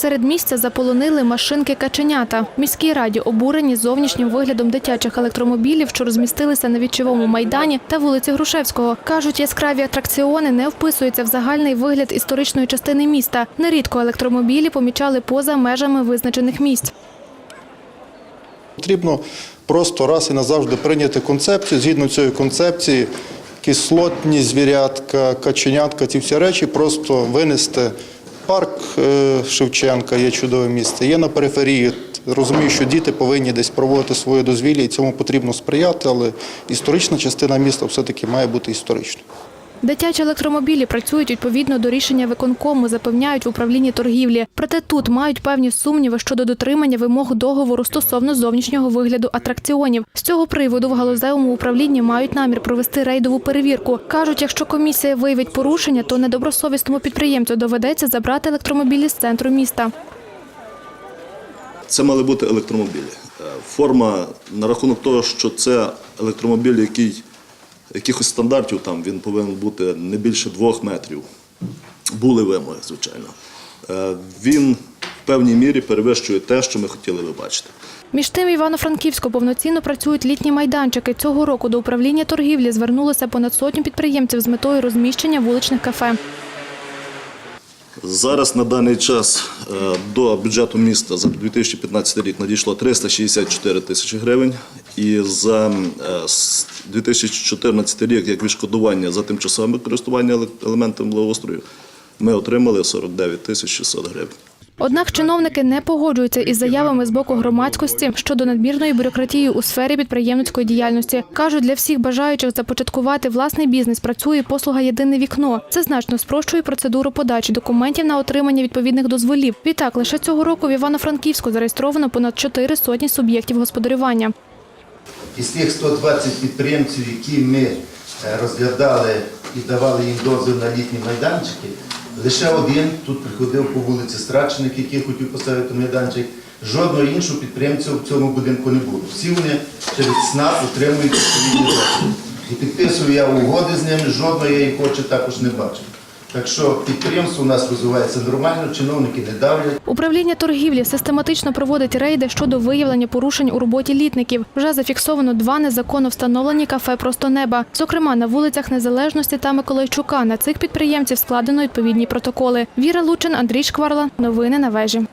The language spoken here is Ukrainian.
серед місця заполонили машинки каченята. Міській раді обурені зовнішнім виглядом дитячих електромобілів, що розмістилися на вічовому майдані та вулиці Грушевського. Кажуть, яскраві атракціони не вписуються в загальний вигляд історичної частини міста. Нерідко електромобілі помічали поза межами визначених місць. Потрібно просто раз і назавжди прийняти концепцію. Згідно цієї концепції, кислотні звірятка, каченятка, ці всі речі просто винести. Парк е, Шевченка є чудове місце, є на периферії. Розумію, що діти повинні десь проводити своє дозвілля, і цьому потрібно сприяти, але історична частина міста все-таки має бути історичною. Дитячі електромобілі працюють відповідно до рішення виконкому, запевняють в управлінні торгівлі. Проте тут мають певні сумніви щодо дотримання вимог договору стосовно зовнішнього вигляду атракціонів. З цього приводу в галузевому управлінні мають намір провести рейдову перевірку. кажуть, якщо комісія виявить порушення, то недобросовісному підприємцю доведеться забрати електромобілі з центру міста. Це мали бути електромобілі. Е, Форма на рахунок того, що це електромобіль, який якихось стандартів там він повинен бути не більше двох метрів. Були вимоги, звичайно. Е, Він в певній мірі перевищує те, що ми хотіли би бачити. Між тим, Івано-Франківську повноцінно працюють літні майданчики. Цього року до управління торгівлі звернулося понад сотню підприємців з метою розміщення вуличних кафе. Зараз на даний час е, до бюджету міста за 2015 рік надійшло 364 тисячі гривень. І за е, с- 2014 рік, як відшкодування за тимчасове користування еле- елементами благоустрою, ми отримали 49 тисяч 600 гривень. Однак чиновники не погоджуються із заявами з боку громадськості щодо надмірної бюрократії у сфері підприємницької діяльності. кажуть, для всіх бажаючих започаткувати власний бізнес працює послуга Єдине вікно. Це значно спрощує процедуру подачі документів на отримання відповідних дозволів. Відтак, лише цього року в Івано-Франківську зареєстровано понад 4 сотні суб'єктів господарювання. Із тих 120 підприємців, які ми е, розглядали і давали їм дозвіл на літні майданчики, лише один тут приходив по вулиці Страчник, який хотів поставити майданчик. Жодного іншого підприємця в цьому будинку не було. Всі вони через СНАП отримують відповідні дозвіли. І підписую я угоди з ними, жодного я їх очі також не бачив. Так що підприємство у нас розвивається нормально, чиновники не давлять. Управління торгівлі систематично проводить рейди щодо виявлення порушень у роботі літників. Вже зафіксовано два незаконно встановлені кафе просто неба. Зокрема, на вулицях Незалежності та Миколайчука на цих підприємців складено відповідні протоколи. Віра Лучин, Андрій Шкварла. Новини на вежі.